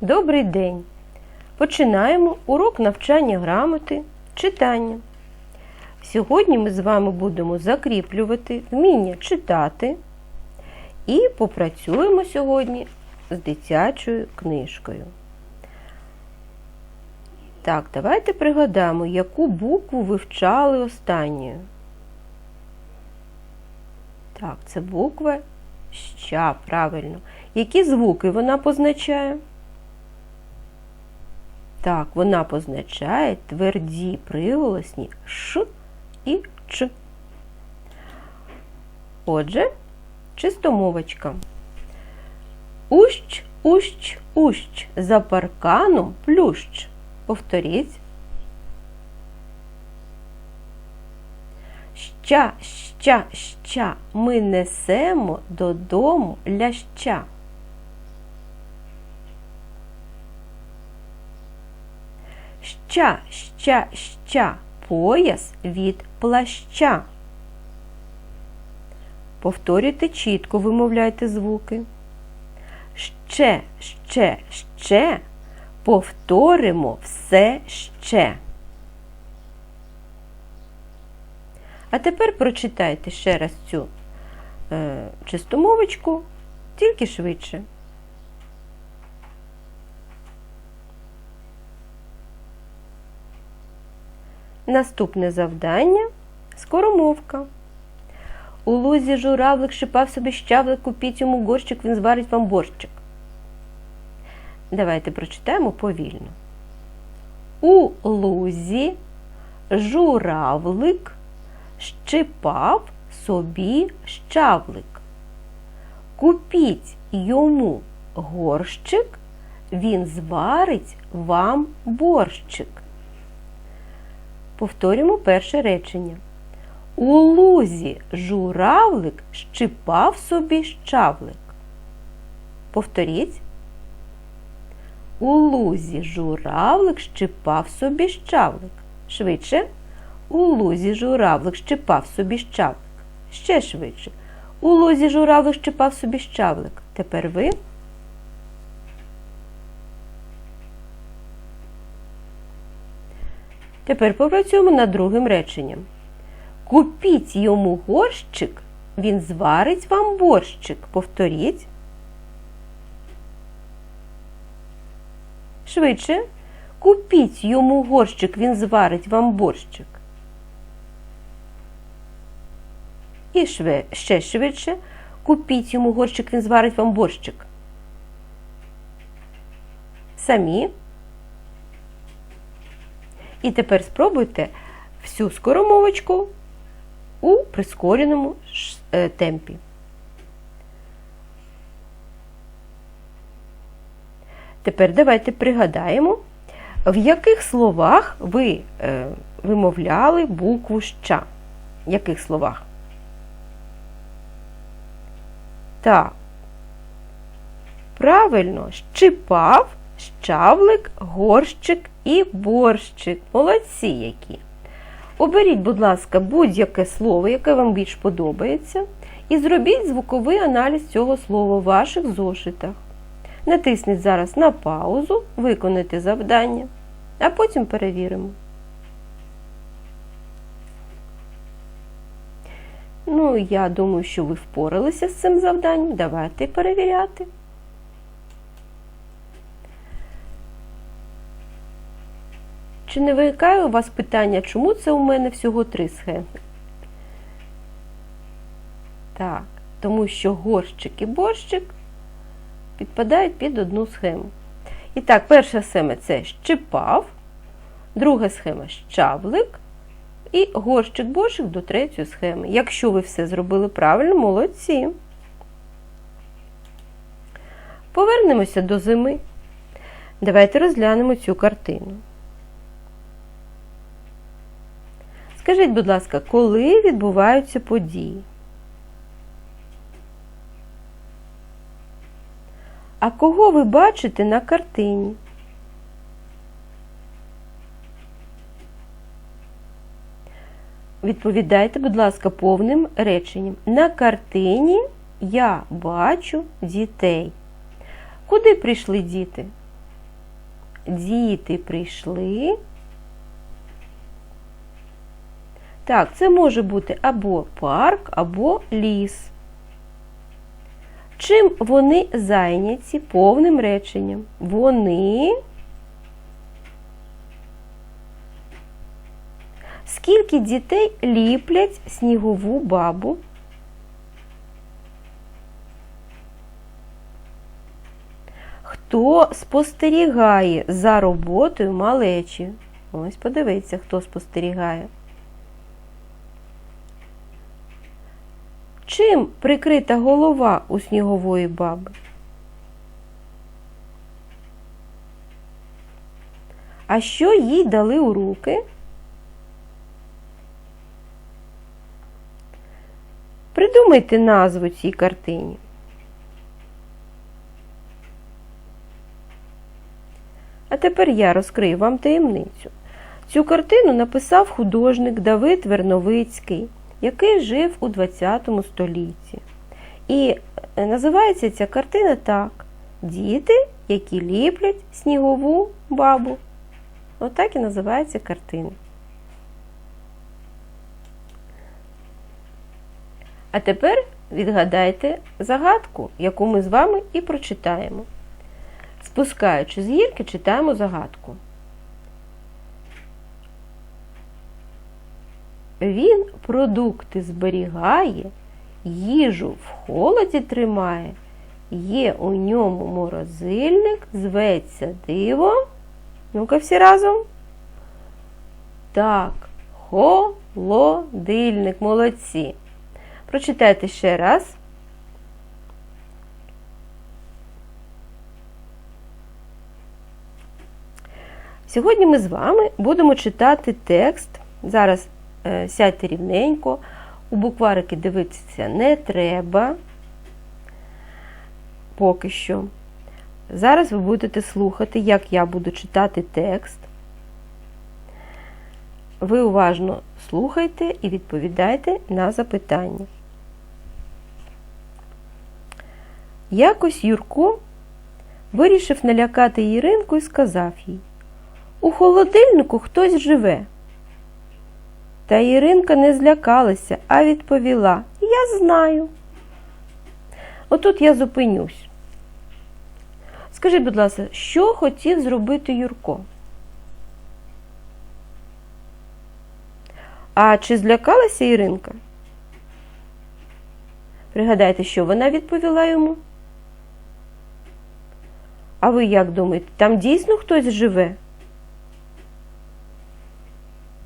Добрий день! Починаємо урок навчання грамоти, читання. Сьогодні ми з вами будемо закріплювати вміння читати і попрацюємо сьогодні з дитячою книжкою. Так, давайте пригадаємо, яку букву вивчали останньою. Так, це буква ща, правильно. Які звуки вона позначає? Так, вона позначає тверді приголосні Ш і Ч. Отже, чистомовочка. Ущ, ущ, ущ, за парканом плющ. Повторіть. Ща, ща, ща, ми несемо додому ляща. Ща, ща, ща, пояс від плаща. Повторюйте чітко, вимовляйте звуки. Ще, ще, ще, повторимо все ще. А тепер прочитайте ще раз цю е, чистомовочку, тільки швидше. Наступне завдання скоромовка. У лузі журавлик шипав собі щавлик, купіть йому горщик, він зварить вам борщик. Давайте прочитаємо повільно. У лузі журавлик щипав собі щавлик. Купіть йому горщик, він зварить вам борщик. Повторюємо перше речення. У лузі журавлик щипав собі щавлик. Повторіть. У лузі журавлик щипав собі щавлик. Швидше. У лузі журавлик щипав собі щавлик. Ще швидше. У лузі журавлик щипав собі щавлик. Тепер ви. Тепер попрацюємо над другим реченням. Купіть йому горщик, він зварить вам борщик. Повторіть. Швидше. Купіть йому горщик, він зварить вам борщик. І шве, ще швидше. Купіть йому горщик, він зварить вам борщик. Самі. І тепер спробуйте всю скоромовочку у прискореному е, темпі. Тепер давайте пригадаємо, в яких словах ви е, вимовляли букву ща. В яких словах? Так. Правильно, щипав, щавлик, горщик і борщик. Молодці які. Оберіть, будь ласка, будь-яке слово, яке вам більш подобається, і зробіть звуковий аналіз цього слова в ваших зошитах. Натисніть зараз на паузу, виконайте завдання, а потім перевіримо. Ну, я думаю, що ви впоралися з цим завданням. Давайте перевіряти. Чи не виникає у вас питання, чому це у мене всього три схеми? Так, тому що горщик і борщик підпадають під одну схему. І так, перша схема це щипав, друга схема щавлик і горщик борщик до третьої схеми. Якщо ви все зробили правильно, молодці. Повернемося до зими. Давайте розглянемо цю картину. Скажіть, будь ласка, коли відбуваються події? А кого ви бачите на картині? Відповідайте, будь ласка, повним реченням. На картині я бачу дітей. Куди прийшли діти? діти прийшли. Так, це може бути або парк, або ліс. Чим вони зайняті повним реченням? Вони. Скільки дітей ліплять снігову бабу? Хто спостерігає за роботою малечі? Ось подивіться, хто спостерігає. Чим прикрита голова у снігової баби? А що їй дали у руки? Придумайте назву цій картині. А тепер я розкрию вам таємницю. Цю картину написав художник Давид Верновицький, який жив у ХХ столітті. І називається ця картина так: Діти, які ліплять снігову бабу. Отак і називається картина. А тепер відгадайте загадку, яку ми з вами і прочитаємо. Спускаючи з гірки, читаємо загадку. Він продукти зберігає, їжу в холоді тримає, є у ньому морозильник, зветься диво. Ну-ка всі разом. Так, холодильник, молодці. Прочитайте ще раз. Сьогодні ми з вами будемо читати текст. Зараз сядьте рівненько, у букварики дивитися не треба поки що. Зараз ви будете слухати, як я буду читати текст. Ви уважно слухайте і відповідайте на запитання. Якось Юрко вирішив налякати Іринку і сказав їй У холодильнику хтось живе. Та Іринка не злякалася, а відповіла Я знаю. Отут я зупинюсь. Скажіть, будь ласка, що хотів зробити Юрко? А чи злякалася Іринка? Пригадайте, що вона відповіла йому? А ви як думаєте, там дійсно хтось живе?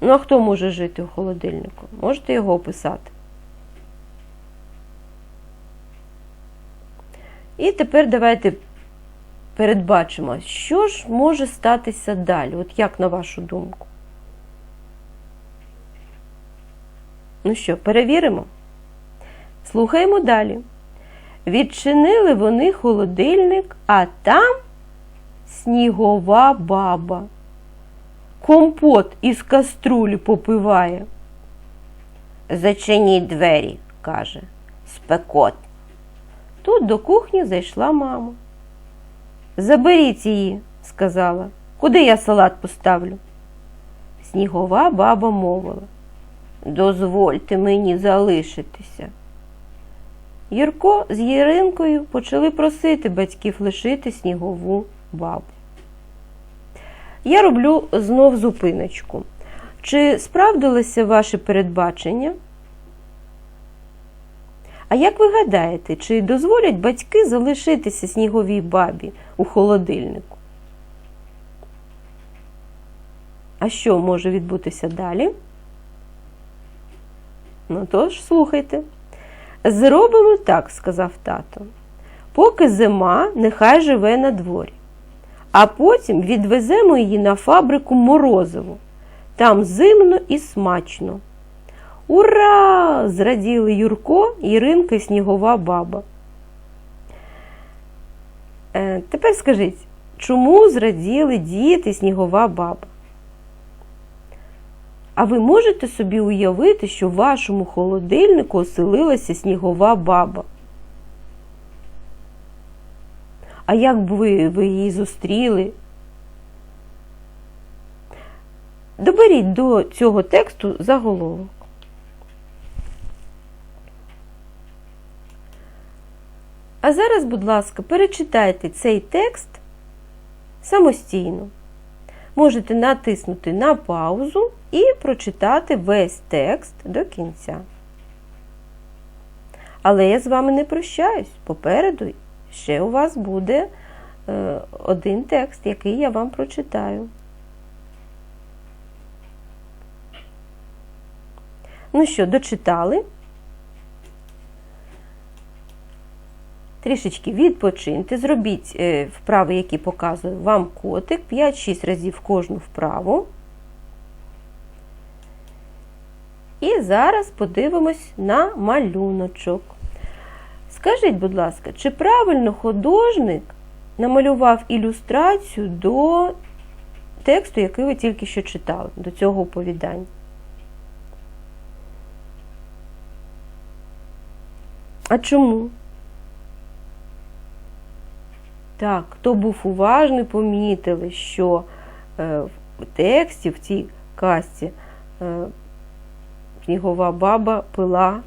Ну, а хто може жити у холодильнику? Можете його описати? І тепер давайте передбачимо, що ж може статися далі, от як на вашу думку? Ну що, перевіримо? Слухаємо далі. Відчинили вони холодильник, а там снігова баба. Компот із каструлі попиває. Зачиніть двері, каже, спекот. Тут до кухні зайшла мама. Заберіть її, сказала. Куди я салат поставлю? Снігова баба мовила. Дозвольте мені залишитися. Юрко з Єринкою почали просити батьків лишити снігову бабу. Я роблю знов зупиночку. Чи справдилося ваше передбачення? А як ви гадаєте, чи дозволять батьки залишитися сніговій бабі у холодильнику? А що може відбутися далі? Ну тож, слухайте. Зробимо так, сказав тато. Поки зима, нехай живе на дворі. А потім відвеземо її на фабрику Морозову. Там зимно і смачно. Ура! зраділи Юрко, Іринка і снігова баба. Е, Тепер скажіть, чому зраділи діти снігова баба? А ви можете собі уявити, що в вашому холодильнику оселилася снігова баба? А як б ви, ви її зустріли? Доберіть до цього тексту заголовок. А зараз, будь ласка, перечитайте цей текст самостійно. Можете натиснути на паузу і прочитати весь текст до кінця. Але я з вами не прощаюсь. Попереду ще у вас буде е, один текст, який я вам прочитаю. Ну що, дочитали? Трішечки відпочиньте, зробіть е, вправи, які показує вам котик, 5-6 разів кожну вправу. І зараз подивимось на малюночок. Скажіть, будь ласка, чи правильно художник намалював ілюстрацію до тексту, який ви тільки що читали, до цього оповідання? А чому? Так, хто був уважний, помітили, що е, в тексті, в цій касті, е, снігова баба пила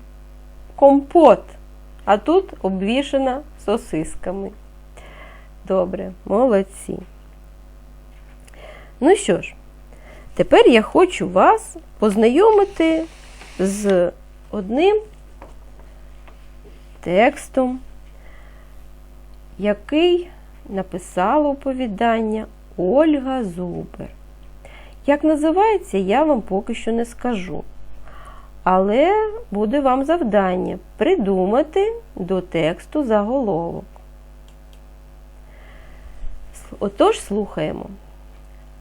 компот, а тут обвішена сосисками. Добре, молодці. Ну що ж, тепер я хочу вас познайомити з одним текстом, який написала оповідання Ольга Зубер. Як називається, я вам поки що не скажу. Але буде вам завдання придумати до тексту заголовок. Отож, слухаємо.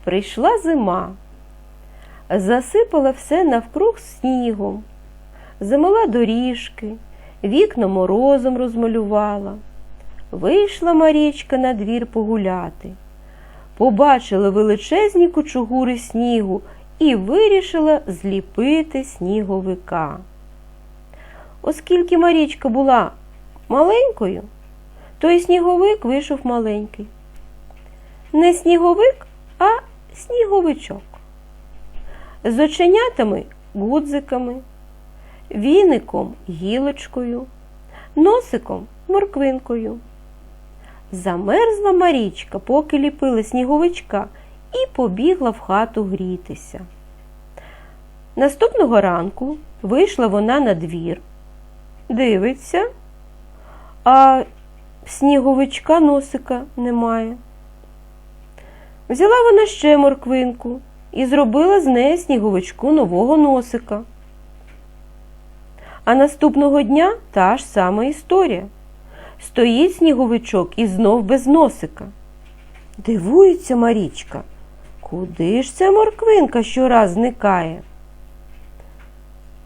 Прийшла зима, засипала все навкруг снігом, замила доріжки, вікна морозом розмалювала. Вийшла Марічка на двір погуляти. Побачила величезні кучугури снігу і вирішила зліпити сніговика. Оскільки Марічка була маленькою, то і сніговик вийшов маленький. Не сніговик, а сніговичок. З оченятами гудзиками, віником гілочкою, носиком морквинкою. Замерзла Марічка, поки ліпили сніговичка, і побігла в хату грітися. Наступного ранку вийшла вона на двір, дивиться, а сніговичка носика немає. Взяла вона ще морквинку і зробила з неї сніговичку нового носика. А наступного дня та ж сама історія. Стоїть сніговичок і знов без носика. Дивується Марічка, куди ж ця морквинка щораз зникає?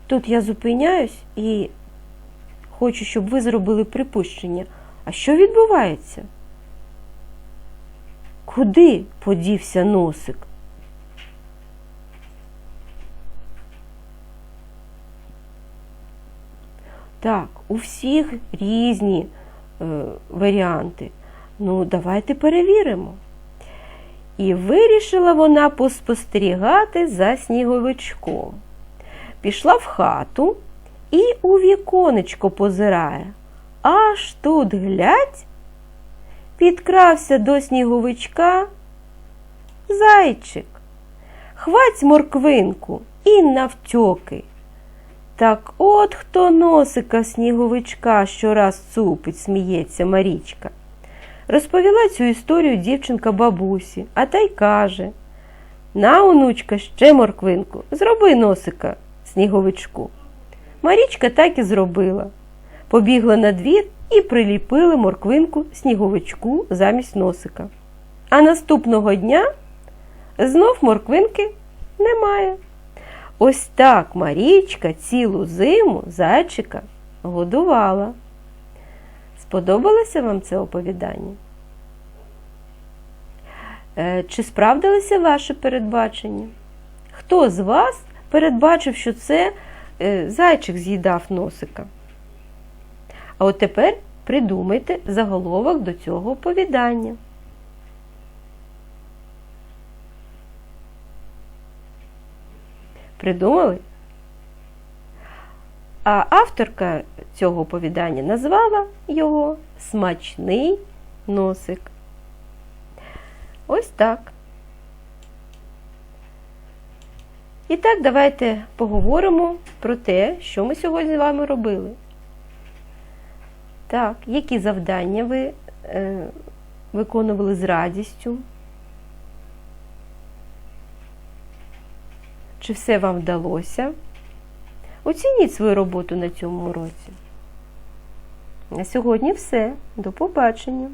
Тут я зупиняюсь і хочу, щоб ви зробили припущення. А що відбувається? Куди подівся носик? Так, у всіх різні е, варіанти. Ну, давайте перевіримо. І вирішила вона поспостерігати за сніговичком. Пішла в хату і у віконечко позирає. Аж тут глядь, підкрався до сніговичка зайчик. Хвать морквинку і навтьоки. Так от хто носика сніговичка щораз цупить, сміється Марічка. Розповіла цю історію дівчинка бабусі, а та й каже На, онучка, ще морквинку, зроби носика сніговичку. Марічка так і зробила. Побігла на двір і приліпили морквинку сніговичку замість носика. А наступного дня знов морквинки немає. Ось так Марічка цілу зиму зайчика годувала. Сподобалося вам це оповідання? Е, Чи справдилися ваші передбачення? Хто з вас передбачив, що це зайчик з'їдав носика? А от тепер придумайте заголовок до цього оповідання. Придумали? А авторка цього оповідання назвала його Смачний носик. Ось так. І так, давайте поговоримо про те, що ми сьогодні з вами робили. Так, які завдання ви е, виконували з радістю? Чи все вам вдалося? Оцініть свою роботу на цьому уроці. На сьогодні все. До побачення!